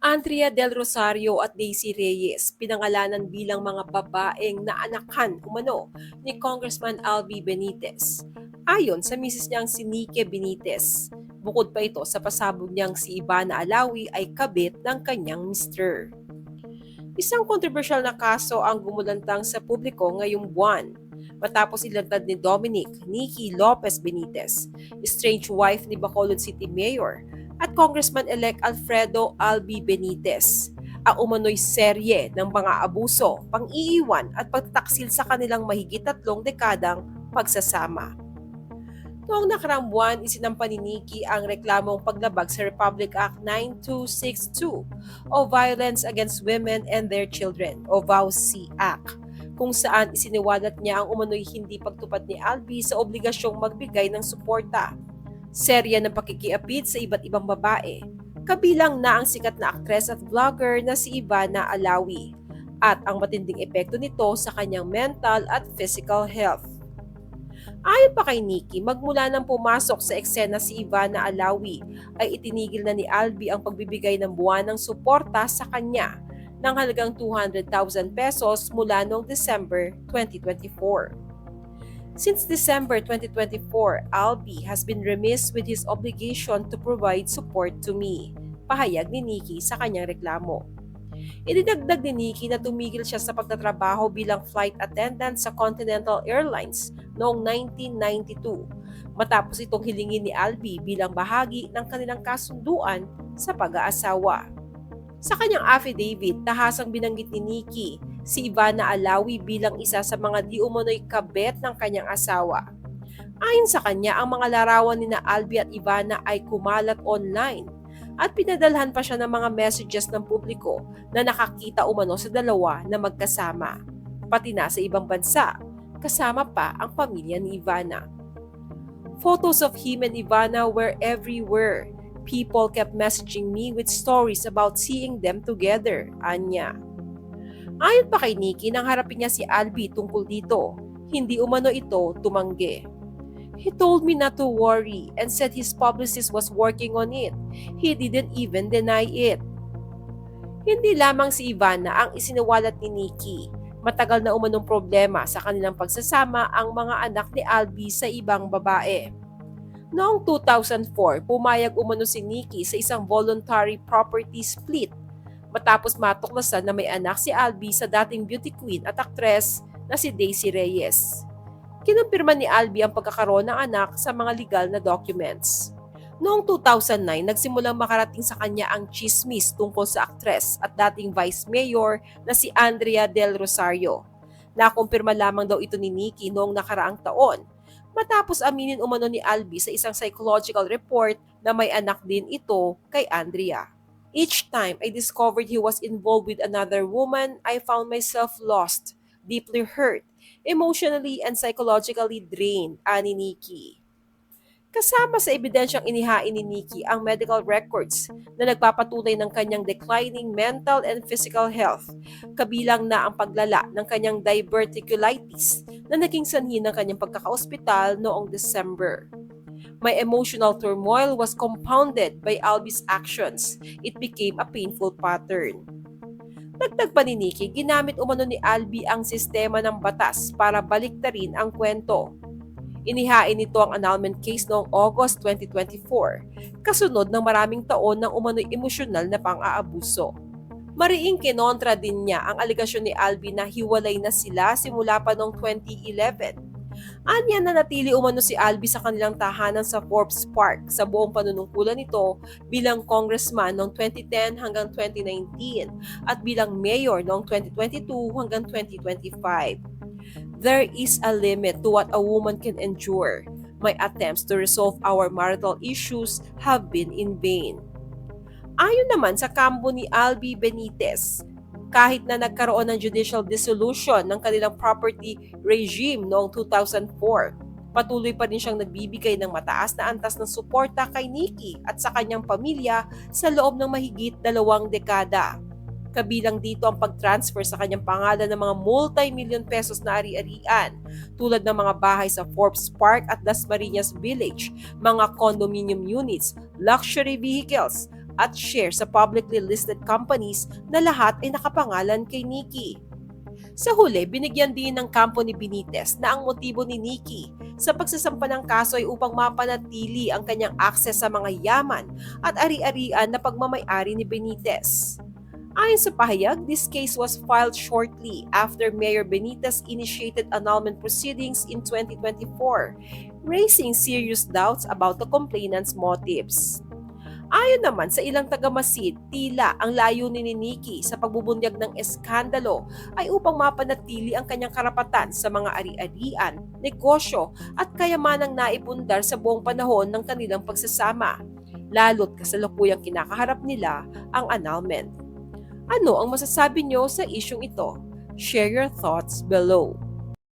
Andrea Del Rosario at Daisy Reyes pinangalanan bilang mga babaeng naanakan umano ni Congressman Albi Benitez. Ayon sa misis niyang si Nike Benitez, bukod pa ito sa pasabog niyang si Ivana Alawi ay kabit ng kanyang mister. Isang kontrobersyal na kaso ang gumulantang sa publiko ngayong buwan matapos ilantad ni Dominic Nikki Lopez Benitez, estranged wife ni Bacolod City Mayor at Congressman-elect Alfredo Albi Benitez ang umano'y serye ng mga abuso, pang-iiwan at pagtaksil sa kanilang mahigit tatlong dekadang pagsasama. Noong nakarang buwan, isinampa ni Nikki ang reklamong paglabag sa Republic Act 9262 o Violence Against Women and Their Children o VAUC Act kung saan isiniwalat niya ang umano'y hindi pagtupad ni Albi sa obligasyong magbigay ng suporta serya ng pakikiapid sa iba't ibang babae, kabilang na ang sikat na aktres at vlogger na si Ivana Alawi at ang matinding epekto nito sa kanyang mental at physical health. Ayon pa kay Nikki, magmula nang pumasok sa eksena si Ivana Alawi ay itinigil na ni Albi ang pagbibigay ng buwanang suporta sa kanya ng halagang 200,000 pesos mula noong December 2024. Since December 2024, Albi has been remiss with his obligation to provide support to me, pahayag ni Nikki sa kanyang reklamo. Idinagdag ni Nikki na tumigil siya sa pagtatrabaho bilang flight attendant sa Continental Airlines noong 1992 matapos itong hilingin ni Albi bilang bahagi ng kanilang kasunduan sa pag-aasawa. Sa kanyang affidavit, tahasang binanggit ni Nikki si Ivana Alawi bilang isa sa mga di umano'y kabet ng kanyang asawa. Ayon sa kanya, ang mga larawan ni na Albi at Ivana ay kumalat online at pinadalhan pa siya ng mga messages ng publiko na nakakita umano sa dalawa na magkasama, pati na sa ibang bansa, kasama pa ang pamilya ni Ivana. Photos of him and Ivana were everywhere. People kept messaging me with stories about seeing them together, Anya. Ayon pa kay Nikki, nang harapin niya si Albi tungkol dito, hindi umano ito tumanggi. He told me not to worry and said his publicist was working on it. He didn't even deny it. Hindi lamang si Ivana ang isiniwalat ni Nikki. Matagal na umanong problema sa kanilang pagsasama ang mga anak ni Albi sa ibang babae. Noong 2004, pumayag umano si Nikki sa isang voluntary property split matapos matuklasan na may anak si Albi sa dating beauty queen at aktres na si Daisy Reyes. Kinumpirma ni Albi ang pagkakaroon ng anak sa mga legal na documents. Noong 2009, nagsimulang makarating sa kanya ang chismis tungkol sa aktres at dating vice mayor na si Andrea Del Rosario. Nakumpirma lamang daw ito ni Nikki noong nakaraang taon matapos aminin umano ni Albi sa isang psychological report na may anak din ito kay Andrea. Each time I discovered he was involved with another woman, I found myself lost, deeply hurt, emotionally and psychologically drained, ani Nikki. Kasama sa ebidensyang inihain ni Nikki ang medical records na nagpapatunay ng kanyang declining mental and physical health, kabilang na ang paglala ng kanyang diverticulitis na naging sanhi ng kanyang pagkakaospital noong December. My emotional turmoil was compounded by Albi's actions. It became a painful pattern. Dagdag pa ni Nikki, ginamit umano ni Albi ang sistema ng batas para baliktarin ang kwento. Inihain nito ang annulment case noong August 2024, kasunod ng maraming taon ng umano'y emosyonal na pang-aabuso. Mariing kinontra din niya ang aligasyon ni Albi na hiwalay na sila simula pa noong 2011 Anya na natili umano si Albi sa kanilang tahanan sa Forbes Park sa buong panunungkulan nito bilang congressman noong 2010 hanggang 2019 at bilang mayor noong 2022 hanggang 2025. There is a limit to what a woman can endure. My attempts to resolve our marital issues have been in vain. Ayon naman sa kampo ni Albi Benitez, kahit na nagkaroon ng judicial dissolution ng kanilang property regime noong 2004. Patuloy pa rin siyang nagbibigay ng mataas na antas ng suporta kay Nikki at sa kanyang pamilya sa loob ng mahigit dalawang dekada. Kabilang dito ang pag-transfer sa kanyang pangalan ng mga multi-million pesos na ari-arian tulad ng mga bahay sa Forbes Park at Dasmariñas Village, mga condominium units, luxury vehicles, at share sa publicly listed companies na lahat ay nakapangalan kay Nikki. Sa huli, binigyan din ng kampo ni Benitez na ang motibo ni Nikki sa pagsasampa ng kaso ay upang mapanatili ang kanyang akses sa mga yaman at ari-arian na pagmamayari ni Benitez. Ayon sa pahayag, this case was filed shortly after Mayor Benitez initiated annulment proceedings in 2024, raising serious doubts about the complainant's motives. Ayon naman sa ilang tagamasid, tila ang layunin ni Nikki sa pagbubunyag ng eskandalo ay upang mapanatili ang kanyang karapatan sa mga ari-arian, negosyo at kayamanang naipundar sa buong panahon ng kanilang pagsasama, lalo't kasalukuyang kinakaharap nila ang annulment. Ano ang masasabi nyo sa isyong ito? Share your thoughts below.